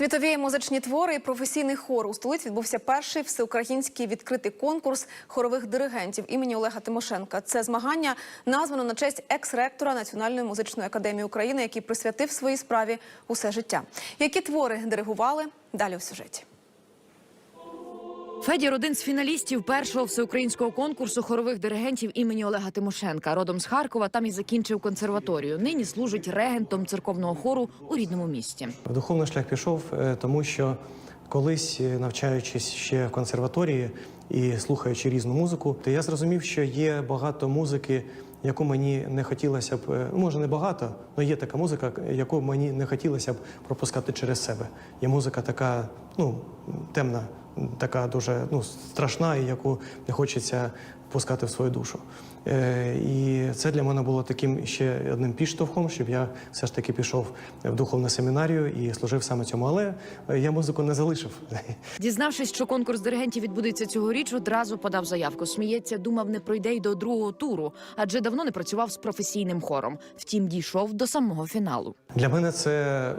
Світові музичні твори і професійний хор у столиці відбувся перший всеукраїнський відкритий конкурс хорових диригентів імені Олега Тимошенка. Це змагання названо на честь екс-ректора Національної музичної академії України, який присвятив своїй справі усе життя. Які твори диригували далі у сюжеті? Федір один з фіналістів першого всеукраїнського конкурсу хорових диригентів імені Олега Тимошенка. Родом з Харкова там і закінчив консерваторію. Нині служить регентом церковного хору у рідному місті. В духовний шлях пішов, е, тому що колись, е, навчаючись ще в консерваторії і слухаючи різну музику, то я зрозумів, що є багато музики, яку мені не хотілося б, е, ну, може не багато, але є така музика, яку мені не хотілося б пропускати через себе. Є музика така, ну темна, така дуже ну, страшна, і яку не хочеться впускати в свою душу. Е, і це для мене було таким ще одним підштовхом, щоб я все ж таки пішов в духовну семінарію і служив саме цьому. Але е, я музику не залишив. Дізнавшись, що конкурс диригентів відбудеться цьогоріч, одразу подав заявку. Сміється, думав, не пройде й до другого туру, адже давно не працював з професійним хором. Втім, дійшов до самого фіналу. Для мене це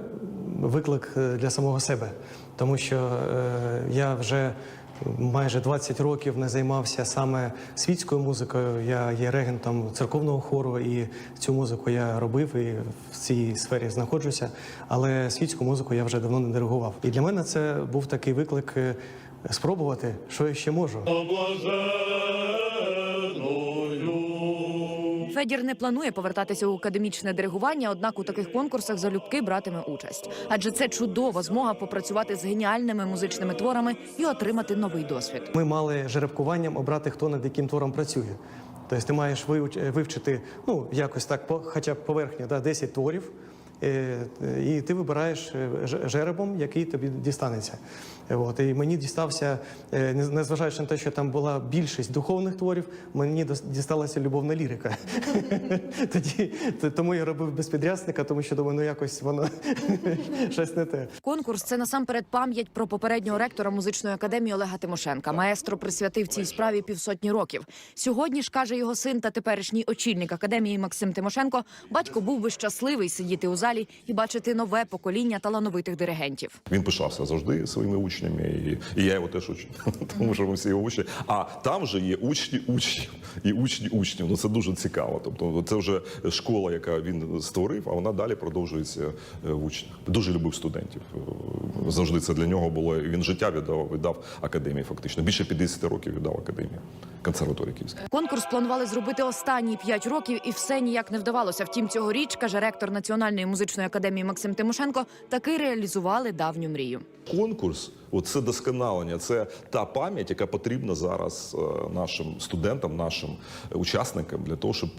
виклик е, для самого себе, тому що е, я вже майже 20 років не займався саме світською музикою. Я є регентом церковного хору, і цю музику я робив і в цій сфері знаходжуся. Але світську музику я вже давно не диригував. І для мене це був такий виклик е, спробувати, що я ще можу. Федір не планує повертатися у академічне диригування, однак у таких конкурсах залюбки братиме участь. Адже це чудова змога попрацювати з геніальними музичними творами і отримати новий досвід. Ми мали жеребкуванням обрати, хто над яким твором працює. Тобто ти маєш вивч- вивчити ну, якось так, хоча б поверхня да, 10 творів, і ти вибираєш е, жеребом, який тобі дістанеться. Е, От. І мені дістався, е, не- незважаючи на те, що там була більшість духовних творів, мені дісталася любовна лірика. Тоді, тому я робив без підрясника, тому що думаю, ну якось воно щось не те. Конкурс це насамперед пам'ять про попереднього ректора музичної академії Олега Тимошенка. Маестро присвятив цій справі півсотні років. Сьогодні ж каже його син та теперішній очільник академії Максим Тимошенко. Батько був би щасливий сидіти у залі і бачити нове покоління талановитих диригентів. Він пишався завжди своїми учнями, і, і я його теж учень, тому що ми всі його учні. А там вже є учні учнів і учні учнів. Ну це дуже цікаво. Тобто, це вже школа, яка він створив, а вона далі продовжується е, в учнях. Дуже любив студентів. Е, Завжди це для нього було. Він життя віддав, віддав академії. Фактично більше 50 років віддав академії консерваторії Київської. Конкурс планували зробити останні п'ять років, і все ніяк не вдавалося. Втім, цьогоріч, каже ректор Національної музичної академії Максим Тимошенко, таки реалізували давню мрію. Конкурс, це досконалення, це та пам'ять, яка потрібна зараз е, нашим студентам, нашим учасникам для того, щоб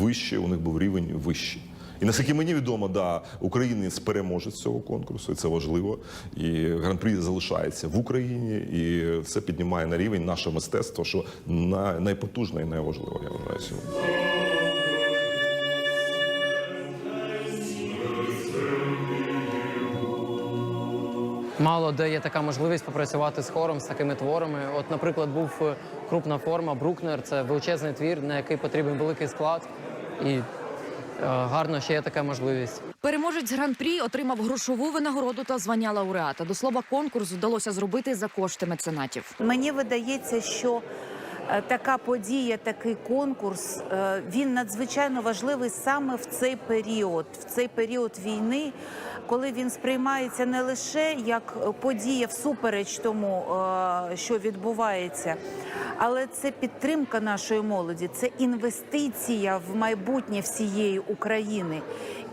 вище у них був рівень вищий. І наскільки мені відомо, да, українець переможе цього конкурсу, і це важливо. І гран-прі залишається в Україні, і це піднімає на рівень наше мистецтво, що на- найпотужне і найважливе, я вважаю сьогодні. Мало де є така можливість попрацювати з хором з такими творами. От, наприклад, був е, крупна форма Брукнер, це величезний твір, на який потрібен великий склад, і гарно ще є така можливість. Переможець гран-прі отримав грошову винагороду та звання лауреата. До слова, конкурс вдалося зробити за кошти меценатів. Мені видається, що е, така подія, такий конкурс, е, він надзвичайно важливий саме в цей період, в цей період війни, коли він сприймається не лише як подія всупереч тому, е, що відбувається, але це підтримка нашої молоді, це інвестиція в майбутнє всієї України.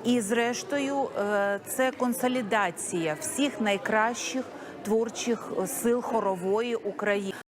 І, зрештою, е, це консолідація всіх найкращих творчих сил хорової України.